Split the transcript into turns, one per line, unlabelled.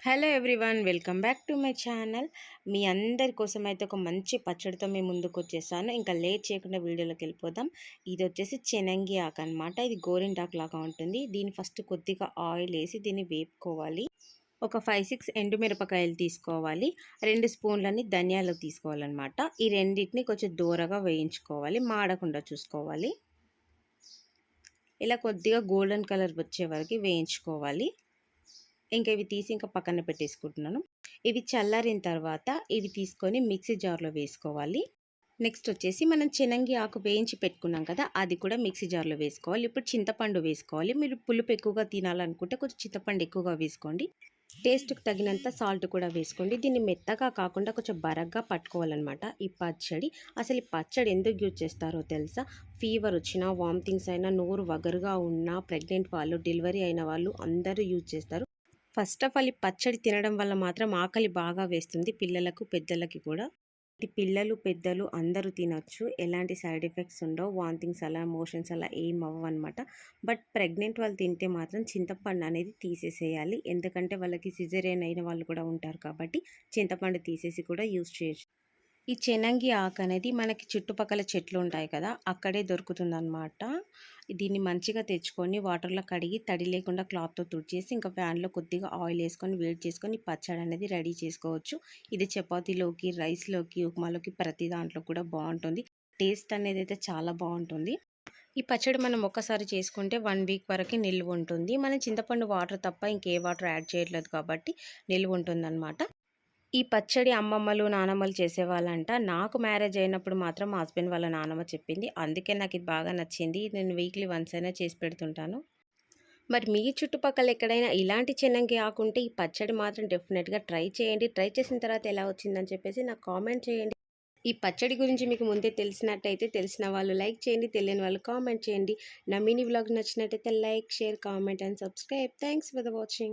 Hello everyone welcome back to my channel. మీ అందరి కోసం అయితే ఒక మంచి పచ్చడితో మేము ముందుకు వచ్చేసాను. ఇంకా లేట్ చేయకుండా వీడియోలోకి వెళ్ళిపోదాం. ఇది వచ్చేసి చెనంగి ఆకు అనమాట ఇది గోరింటాకు లాగా ఉంటుంది. దీన్ని ఫస్ట్ కొద్దిగా ఆయిల్ వేసి దీన్ని వేపుకోవాలి. ఒక ఫైవ్ సిక్స్ ఎండుమిరపకాయలు తీసుకోవాలి. రెండు స్పూన్లని ధనియాలు తీసుకోవాలన్నమాట. ఈ రెండింటిని కొంచెం దూరగా వేయించుకోవాలి. మాడకుండా చూసుకోవాలి. ఇలా కొద్దిగా గోల్డెన్ కలర్ వచ్చే వరకు వేయించుకోవాలి. ఇంకా ఇవి తీసి ఇంకా పక్కన పెట్టేసుకుంటున్నాను. ఇవి చల్లారిన తర్వాత ఇవి తీసుకొని మిక్సీ జార్లో వేసుకోవాలి. నెక్స్ట్ వచ్చేసి మనం చెనంగి ఆకు వేయించి పెట్టుకున్నాం కదా అది కూడా మిక్సీ జార్లో వేసుకోవాలి. ఇప్పుడు చింతపండు వేసుకోవాలి. మీరు పులుపు ఎక్కువగా తినాలనుకుంటే కొంచెం చింతపండు ఎక్కువగా వేసుకోండి. టేస్ట్కి తగినంత సాల్ట్ కూడా వేసుకోండి. దీన్ని మెత్తగా కాకుండా కొంచెం బరగ్గా పట్టుకోవాలన్నమాట ఈ పచ్చడి. అసలు ఈ పచ్చడి ఎందుకు యూజ్ చేస్తారో తెలుసా? ఫీవర్ వచ్చినా వామిటింగ్స్ అయినా నోరు వగరుగా ఉన్నా ప్రెగ్నెంట్ వాళ్ళు డెలివరీ అయిన వాళ్ళు అందరూ యూజ్ చేస్తారు. ఫస్ట్ ఆఫ్ ఆల్ ఈ పచ్చడి తినడం వల్ల మాత్రం ఆకలి బాగా వేస్తుంది పిల్లలకు పెద్దలకి కూడా. ఇది పిల్లలు పెద్దలు అందరూ తినొచ్చు. ఎలాంటి సైడ్ ఎఫెక్ట్స్ ఉండవు. వాంతింగ్స్ అలా మోషన్స్ అలా ఏం అవ్వవు అనమాట బట్ ప్రెగ్నెంట్ వాళ్ళు తింటే మాత్రం చింతపండు అనేది తీసేసేయాలి. ఎందుకంటే వాళ్ళకి సిజరేన్ అయిన వాళ్ళు కూడా ఉంటారు కాబట్టి చింతపండు తీసేసి కూడా యూజ్ చేయొచ్చు. ఈ చెనంగి ఆకు అనేది మనకి చుట్టుపక్కల చెట్లు ఉంటాయి కదా అక్కడే దొరుకుతుందన్నమాట. దీన్ని మంచిగా తెచ్చుకొని వాటర్లో కడిగి తడి లేకుండా క్లాత్తో తుడిచేసి ఇంకా ఫ్యాన్లో కొద్దిగా ఆయిల్ వేసుకొని వేడి చేసుకొని పచ్చడి అనేది రెడీ చేసుకోవచ్చు. ఇది చపాతీలోకి రైస్లోకి ఉప్మాలోకి ప్రతి దాంట్లో కూడా బాగుంటుంది. టేస్ట్ అనేది అయితే చాలా బాగుంటుంది. ఈ పచ్చడి మనం ఒక్కసారి చేసుకుంటే వన్ వీక్ వరకు నిల్వ ఉంటుంది. మనం చింతపండు వాటర్ తప్ప ఇంకే వాటర్ యాడ్ చేయట్లేదు కాబట్టి నిల్వ ఉంటుందన్నమాట. ఈ పచ్చడి అమ్మమ్మలు నానమ్మలు చేసేవాళ్ళంట. నాకు మ్యారేజ్ అయినప్పుడు మాత్రం మా హస్బెండ్ వాళ్ళ నానమ్మ చెప్పింది. అందుకే నాకు ఇది బాగా నచ్చింది. నేను వీక్లీ వన్స్ అయినా చేసి పెడుతుంటాను. మరి మీ చుట్టుపక్కల ఎక్కడైనా ఇలాంటి చెన్నంగి ఆకుంటే ఈ పచ్చడి మాత్రం డెఫినెట్గా ట్రై చేయండి. ట్రై చేసిన తర్వాత ఎలా వచ్చిందని చెప్పేసి నాకు కామెంట్ చేయండి. ఈ పచ్చడి గురించి మీకు ముందే తెలిసినట్టయితే తెలిసిన వాళ్ళు లైక్ చేయండి. తెలియని వాళ్ళు కామెంట్ చేయండి. నా మినీ వ్లాగ్ నచ్చినట్టయితే like share comment and subscribe. Thanks for the watching.